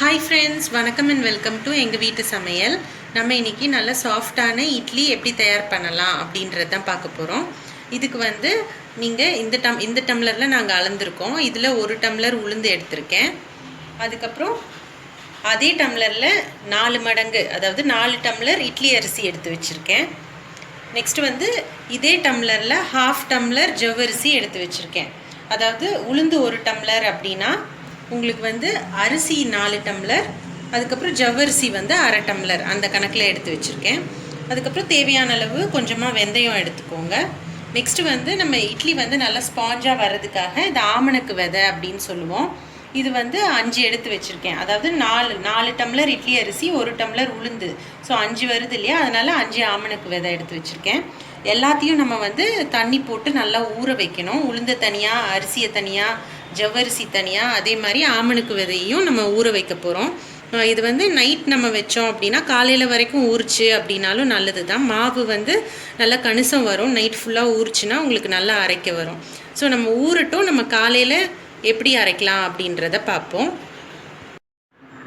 Hi friends வணக்கம் and welcome to எங்கள் வீட்டு சமையல். நம்ம இன்னைக்கு நல்ல சாஃப்டான இட்லி எப்படி தயார் பண்ணலாம் அப்படின்றது தான் பார்க்க போகிறோம் இதுக்கு வந்து நீங்கள் இந்த டம் இந்த டம்ளரில் நாங்கள் அளந்திருக்கோம். இதில் ஒரு டம்ளர் உளுந்து எடுத்திருக்கேன். அதுக்கப்புறம் அதே டம்ளரில் நாலு மடங்கு அதாவது நாலு டம்ளர் இட்லி அரிசி எடுத்து வச்சுருக்கேன். நெக்ஸ்ட் வந்து இதே டம்ளரில் ஹாஃப் டம்ளர் ஜவ்வரிசி எடுத்து வச்சுருக்கேன். அதாவது உளுந்து ஒரு டம்ளர் அப்படின்னா உங்களுக்கு வந்து அரிசி நாலு டம்ளர் அதுக்கப்புறம் ஜவ்வரிசி வந்து அரை டம்ளர் அந்த கணக்கில் எடுத்து வச்சுருக்கேன். அதுக்கப்புறம் தேவையான அளவு கொஞ்சமாக வெந்தயம் எடுத்துக்கோங்க. நெக்ஸ்ட்டு வந்து நம்ம இட்லி வந்து நல்லா ஸ்பாஞ்சாக வர்றதுக்காக இந்த ஆமணக்கு விதை அப்படின்னு சொல்லுவோம். இது வந்து அஞ்சு எடுத்து வச்சுருக்கேன். அதாவது நாலு நாலு டம்ளர் இட்லி அரிசி ஒரு டம்ளர் உளுந்து. ஸோ அஞ்சு வருது இல்லையா? அதனால் அஞ்சு ஆமணக்கு விதை எடுத்து வச்சுருக்கேன். எல்லாத்தையும் நம்ம வந்து தண்ணி போட்டு நல்லா ஊற வைக்கணும். உளுந்த தனியாக அரிசியை தனியாக ஜவ்வரிசி தனியாக அதே மாதிரி ஆமணக்கு விதையும் நம்ம ஊற வைக்க போகிறோம் இது வந்து நைட் நம்ம வச்சோம் அப்படின்னா காலையில் வரைக்கும் ஊறிச்சு அப்படின்னாலும் நல்லது தான் மாவு வந்து நல்லா கணிசம் வரும். நைட் ஃபுல்லாக ஊறிச்சுன்னா உங்களுக்கு நல்லா அரைக்க வரும். ஸோ நம்ம ஊறட்டும். நம்ம காலையில் எப்படி அரைக்கலாம் அப்படின்றத பார்ப்போம்.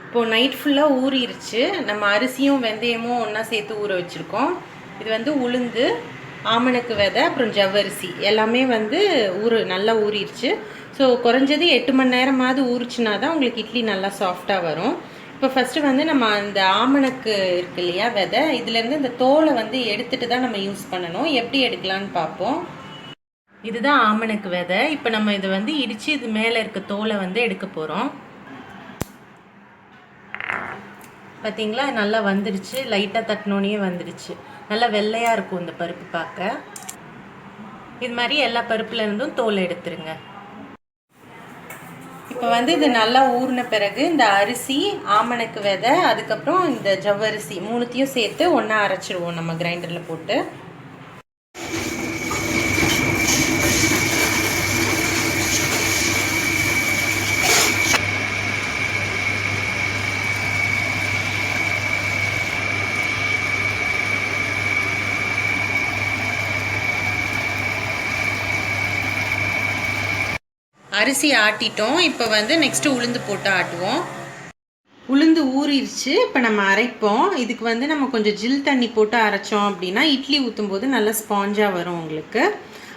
இப்போது நைட் ஃபுல்லாக ஊறிடுச்சு நம்ம அரிசியும் வெந்தயமும் ஒன்றா சேர்த்து ஊற வச்சுருக்கோம். இது வந்து உளுந்து ஆமணக்கு விதை அப்புறம் ஜவ்வரிசி. எல்லாமே வந்து ஊறு நல்லா ஊறிடுச்சு. ஸோ குறைஞ்சது எட்டு மணி நேரமாவது ஊறிச்சுனா தான் உங்களுக்கு இட்லி நல்லா சாஃப்டாக வரும். இப்போ ஃபஸ்ட்டு வந்து நம்ம அந்த ஆமணக்கு இருக்கு இல்லையா விதை இதுலேருந்து இந்த தோலை வந்து எடுத்துட்டு தான் நம்ம யூஸ் பண்ணணும். எப்படி எடுக்கலான்னு பார்ப்போம். இதுதான் ஆமணக்கு விதை. இப்போ நம்ம இதை வந்து இடித்து இது மேலே இருக்க தோலை வந்து எடுக்க போகிறோம் பார்த்தீங்களா நல்லா வந்துடுச்சு லைட்டாக தட்டினோன்னே வந்துடுச்சு நல்லா வெள்ளையாக இருக்கும் இந்த பருப்பு பார்க்க இது மாதிரி எல்லா பருப்புலேருந்தும் தோல் எடுத்துருங்க. இப்போ வந்து இது நல்லா ஊறின பிறகு இந்த அரிசி ஆமணக்கு விதை அதுக்கப்புறம் இந்த ஜவ்வரிசி மூணுத்தையும் சேர்த்து ஒன்றா அரைச்சிடுவோம் நம்ம கிரைண்டரில் போட்டு. அரிசி ஆட்டிட்டோம். இப்போ வந்து நெக்ஸ்ட்டு உளுந்து போட்டு ஆட்டுவோம். உளுந்து ஊறிடுச்சு. இப்போ நம்ம அரைப்போம். இதுக்கு வந்து நம்ம கொஞ்சம் ஜில் தண்ணி போட்டு அரைச்சோம் அப்படின்னா இட்லி ஊற்றும் போது நல்லா ஸ்பாஞ்சாக வரும் உங்களுக்கு.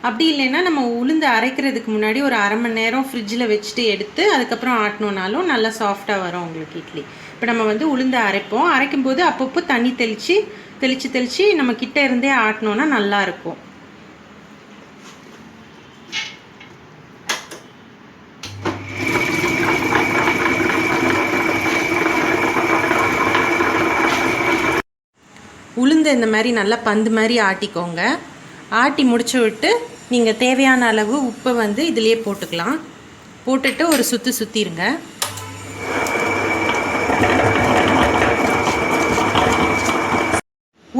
அப்படி இல்லைன்னா நம்ம உளுந்து அரைக்கிறதுக்கு முன்னாடி ஒரு அரை மணி நேரம் ஃப்ரிட்ஜில் வச்சுட்டு எடுத்து அதுக்கப்புறம் ஆட்டினோனாலும் நல்லா சாஃப்டாக வரும் உங்களுக்கு இட்லி. இப்போ நம்ம வந்து உளுந்து அரைப்போம். அரைக்கும் போது அப்பப்போ தண்ணி தெளித்து தெளித்து தெளித்து நம்ம கிட்டே இருந்தே ஆட்டினோன்னா நல்லாயிருக்கும் உளுந்து இந்த மாதிரி நல்லா பந்து மாதிரி ஆட்டிக்கோங்க. ஆட்டி முடிச்சு விட்டு நீங்கள் தேவையான அளவு உப்பை வந்து இதிலே போட்டுக்கலாம். போட்டுட்டு ஒரு சுற்றி சுற்றிடுங்க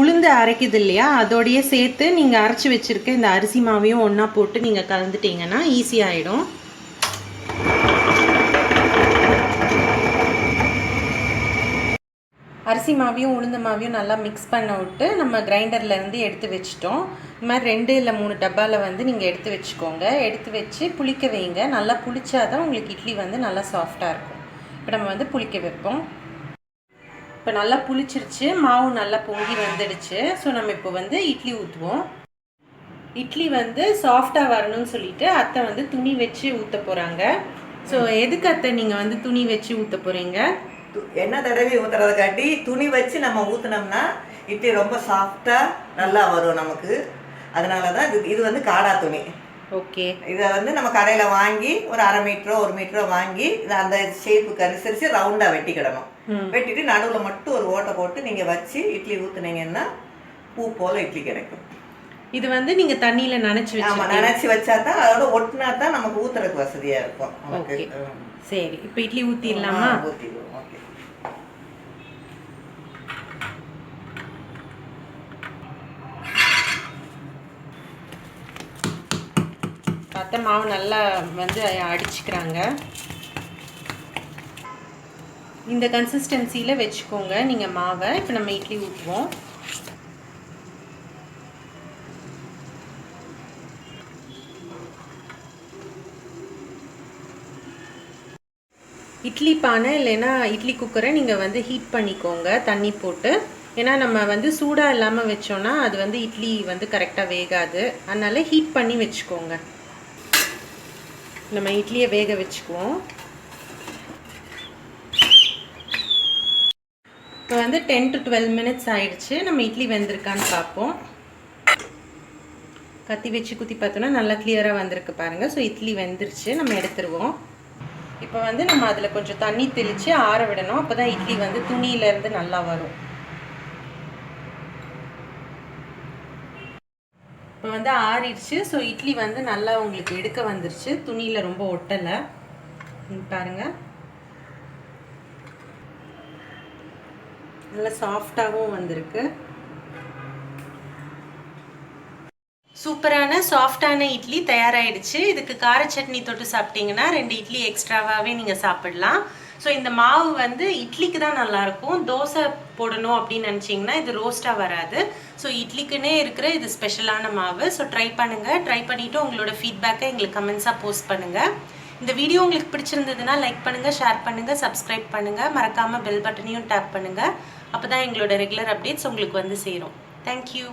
உளுந்து அரைக்குது இல்லையா? அதோடையே சேர்த்து நீங்கள் அரைச்சி வச்சுருக்க இந்த அரிசி மாவையும் ஒன்றா போட்டு நீங்கள் கலந்துட்டீங்கன்னா ஈஸியாகிடும் அரிசி மாவையும் உளுந்து மாவையும் நல்லா மிக்ஸ் பண்ண விட்டு நம்ம கிரைண்டர்லேருந்து எடுத்து வச்சிட்டோம். இந்த மாதிரி ரெண்டு இல்லை மூணு டப்பாவில் வந்து நீங்கள் எடுத்து வச்சுக்கோங்க. எடுத்து வச்சு புளிக்க வைங்க. நல்லா புளிச்சாதான் உங்களுக்கு இட்லி வந்து நல்லா சாஃப்டாக இருக்கும். இப்போ நம்ம வந்து புளிக்க வைப்போம். இப்போ நல்லா புளிச்சிருச்சு. மாவு நல்லா பொங்கி வந்துடுச்சு. ஸோ நம்ம இப்போ வந்து இட்லி ஊற்றுவோம் இட்லி வந்து சாஃப்டாக வரணும்னு சொல்லிட்டு அத்தை வந்து துணி வச்சு ஊற்ற போகிறாங்க ஸோ எதுக்கு அத்தை நீங்கள் வந்து துணி வச்சு ஊற்ற போகிறீங்க எண்ணெய் தடவி ஊத்துறத காட்டி துணி வச்சு நம்ம ஊத்துனோம்னா இட்லி ரொம்ப சாஃப்டா நல்லா வரும் நமக்கு. அதனால தான் இது இது வந்து காடா துணி. ஓகே. இதை வந்து நம்ம கடையில் வாங்கி ஒரு அரை மீட்டரோ ஒரு மீட்டரோ வாங்கி இதை அந்த ஷேப்புக்கு அனுசரித்து ரவுண்டாக வெட்டிக்கிடணும் வெட்டிட்டு நடுவில் மட்டும் ஒரு ஓட்டை போட்டு நீங்கள் வச்சு இட்லி ஊற்றுனீங்கன்னா பூ போல் இட்லி கிடைக்கும். இது வந்து நீங்க தண்ணியில நனைச்சு வச்சு நினச்சி வச்சா தான் அதோட ஒட்டினா தான் நமக்கு ஊத்துறதுக்கு வசதியாக இருக்கும். சரி. இப்போ இட்லி ஊத்திடலாமா? ஊற்றிடுவோம் ஓகே. பார்த்தா மாவு நல்லா வந்து அடிச்சுக்கிறாங்க. இந்த கன்சிஸ்டன்சியில் வச்சுக்கோங்க நீங்கள் மாவை. இப்போ நம்ம இட்லி ஊற்றுவோம் இட்லி பானை இல்லைன்னா இட்லி குக்கரை நீங்கள் வந்து ஹீட் பண்ணிக்கோங்க தண்ணி போட்டு. ஏன்னா நம்ம வந்து சூடாக இல்லாமல் வச்சோன்னா அது வந்து இட்லி வந்து கரெக்டாக வேகாது. அதனால ஹீட் பண்ணி வச்சுக்கோங்க. நம்ம இட்லியை வேக வச்சுக்குவோம். இப்போ வந்து டென் டு டுவெல் மினிட்ஸ் ஆயிடுச்சு. நம்ம இட்லி வெந்திருக்கான்னு பார்ப்போம். கத்தி வச்சு குத்தி பார்த்தோன்னா நல்லா கிளியராக வந்திருக்கு பாருங்கள் ஸோ இட்லி வெந்துருச்சு. நம்ம எடுத்துருவோம். இப்போ வந்து நம்ம அதில் கொஞ்சம் தண்ணி தெளித்து ஆற விடணும். அப்போ தான் இட்லி வந்து துணியிலேருந்து நல்லா வரும். இப்போ வந்து ஆறிடுச்சு. ஸோ இட்லி வந்து நல்லா உங்களுக்கு எடுக்க வந்துருச்சு. துணியில் ரொம்ப ஒட்டலை. பாருங்கள் நல்லா சாஃப்டாகவும் வந்திருக்கு. சூப்பரான சாஃப்டான இட்லி தயாராகிடுச்சு இதுக்கு கார சட்னி தொட்டு சாப்பிட்டீங்கன்னா ரெண்டு இட்லி எக்ஸ்ட்ராவாகவே நீங்கள் சாப்பிடலாம். ஸோ இந்த மாவு வந்து இட்லிக்கு தான் நல்லாயிருக்கும். தோசை போடணும் அப்படின்னு நினச்சிங்கன்னா இது ரோஸ்ட்டாக வராது. ஸோ இட்லிக்குன்னே இருக்கிற இது ஸ்பெஷலான மாவு. ஸோ ட்ரை பண்ணுங்கள் ட்ரை பண்ணிவிட்டு உங்களோட ஃபீட்பேக்கை எங்களுக்கு கமெண்ட்ஸாக போஸ்ட் பண்ணுங்கள் இந்த வீடியோ உங்களுக்கு பிடிச்சிருந்ததுன்னா லைக் பண்ணுங்கள் ஷேர் பண்ணுங்கள் சப்ஸ்கிரைப் பண்ணுங்கள் மறக்காமல் பெல் பட்டனையும் டேப் பண்ணுங்கள் அப்போ தான் எங்களோட ரெகுலர் அப்டேட்ஸ் உங்களுக்கு வந்து சேரும். தேங்க்யூ